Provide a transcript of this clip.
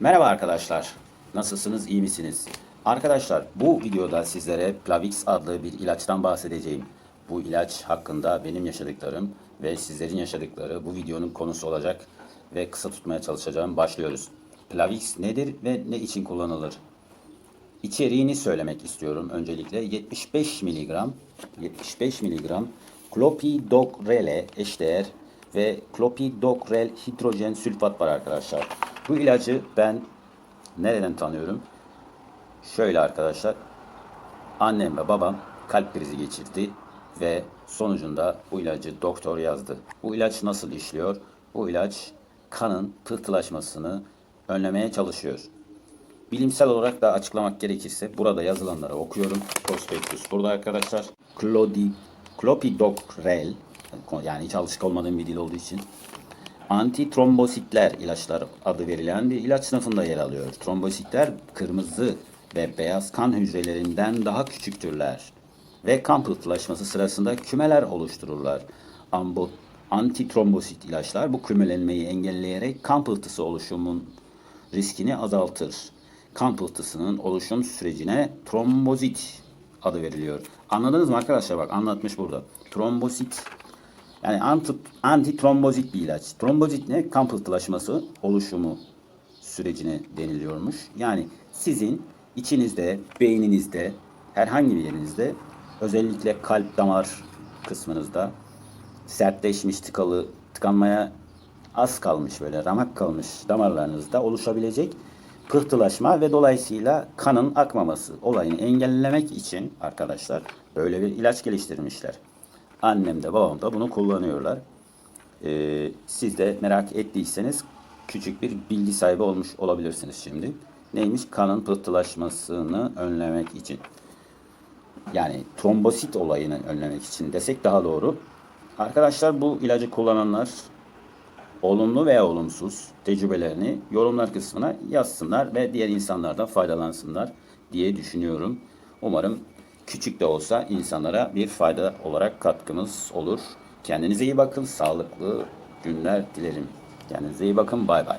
Merhaba arkadaşlar. Nasılsınız? iyi misiniz? Arkadaşlar bu videoda sizlere Plavix adlı bir ilaçtan bahsedeceğim. Bu ilaç hakkında benim yaşadıklarım ve sizlerin yaşadıkları bu videonun konusu olacak ve kısa tutmaya çalışacağım. Başlıyoruz. Plavix nedir ve ne için kullanılır? İçeriğini söylemek istiyorum öncelikle. 75 miligram 75 miligram klopidogrel'e eşdeğer ve klopidogrel hidrojen sülfat var arkadaşlar. Bu ilacı ben nereden tanıyorum? Şöyle arkadaşlar. Annem ve babam kalp krizi geçirdi ve sonucunda bu ilacı doktor yazdı. Bu ilaç nasıl işliyor? Bu ilaç kanın pıhtılaşmasını önlemeye çalışıyor. Bilimsel olarak da açıklamak gerekirse burada yazılanları okuyorum. Prospektüs burada arkadaşlar. Clodi, Clopidogrel yani hiç alışık olmadığım bir dil olduğu için antitrombositler ilaçlar adı verilen bir ilaç sınıfında yer alıyor. Trombositler kırmızı ve beyaz kan hücrelerinden daha küçüktürler ve kan pıhtılaşması sırasında kümeler oluştururlar. Ambo, antitrombosit ilaçlar bu kümelenmeyi engelleyerek kan pıhtısı oluşumun riskini azaltır. Kan pıhtısının oluşum sürecine trombozit adı veriliyor. Anladınız mı arkadaşlar? Bak anlatmış burada. Trombozit yani anti, antitrombozit bir ilaç. Trombozit ne? Kan pıhtılaşması oluşumu sürecine deniliyormuş. Yani sizin içinizde, beyninizde, herhangi bir yerinizde özellikle kalp damar kısmınızda sertleşmiş, tıkalı, tıkanmaya az kalmış böyle ramak kalmış damarlarınızda oluşabilecek pıhtılaşma ve dolayısıyla kanın akmaması olayını engellemek için arkadaşlar böyle bir ilaç geliştirmişler. Annem de babam da bunu kullanıyorlar. Ee, siz de merak ettiyseniz küçük bir bilgi sahibi olmuş olabilirsiniz şimdi. Neymiş? Kanın pıhtılaşmasını önlemek için. Yani trombosit olayını önlemek için desek daha doğru. Arkadaşlar bu ilacı kullananlar olumlu veya olumsuz tecrübelerini yorumlar kısmına yazsınlar ve diğer insanlar da faydalansınlar diye düşünüyorum. Umarım küçük de olsa insanlara bir fayda olarak katkımız olur. Kendinize iyi bakın, sağlıklı günler dilerim. Kendinize iyi bakın, bay bay.